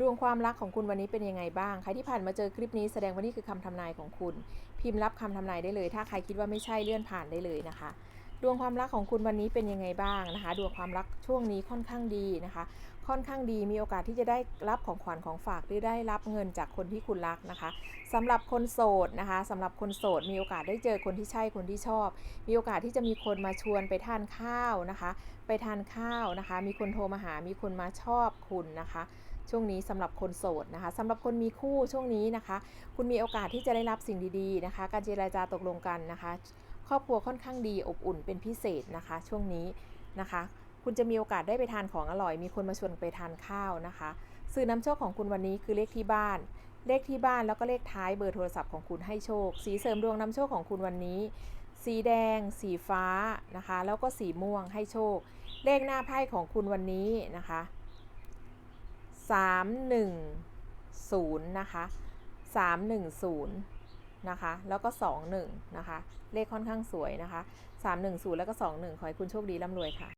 ดวงความรักของคุณวันนี้เป็นยังไงบ้าง ใครที่ผ่านมาเจอคลิปนี้แสดงว่านี่คือคำทำนายของคุณ พิมพ์รับคำทำนายได้เลย ถ้าใครคิดว่าไม่ใช่เลื่อนผ่านได้เลยนะคะ ดวงความรักของคุณวันนี้เป็นยังไงบ้างนะคะ ดวงความรักช่วงนี้ค่อนข้างดีนะคะ ค่อนข้างดีมีโอกาสที่จะได้รับของขวัญของฝากหรือได้รับเงินจากคนที่คุณรักนะคะสำหรับคนโสดนะคะสำหรับคนโสดมีโอกาสได้เจอคนที่ใช่คนที่ชอบ มีโอกาสที่จะมีคนมาชวนไปทานข้าวนะคะ ไปทานข้าวนะคะ มีคนโทรมาหา มีคนมาชอบคุณนะคะช่วงนี้สำหรับคนโสดนะคะสำหรับคนมีคู่ช่วงนี้นะคะ คุณมีโอกาสที่จะได้รับสิ่งดีๆนะคะ การเจรจาตกลงกันนะคะ ครอบครัวค่อนข้างดีอบอุ่นเป็นพิเศษนะคะ ช่วงนี้นะคะ คุณจะมีโอกาสได้ไปทานของอร่อย มีคนมาชวนไปทานข้าวนะคะ สื่อนำโชคของคุณวันนี้คือเลขที่บ้าน เลขที่บ้านแล้วก็เลขท้ายเบอร์โทรศัพท์ของคุณให้โชค สีเสริมดวงนำโชคของคุณวันนี้ สีแดง สีฟ้านะคะ แล้วก็สีม่วงให้โชค เลขหน้าไพ่ของคุณวันนี้นะคะ310นะคะ310 นะคะ แล้วก็ 21 นะคะ เลขค่อนข้างสวยนะคะ 310 แล้วก็ 21 ขอให้คุณโชคดีร่ำรวยค่ะ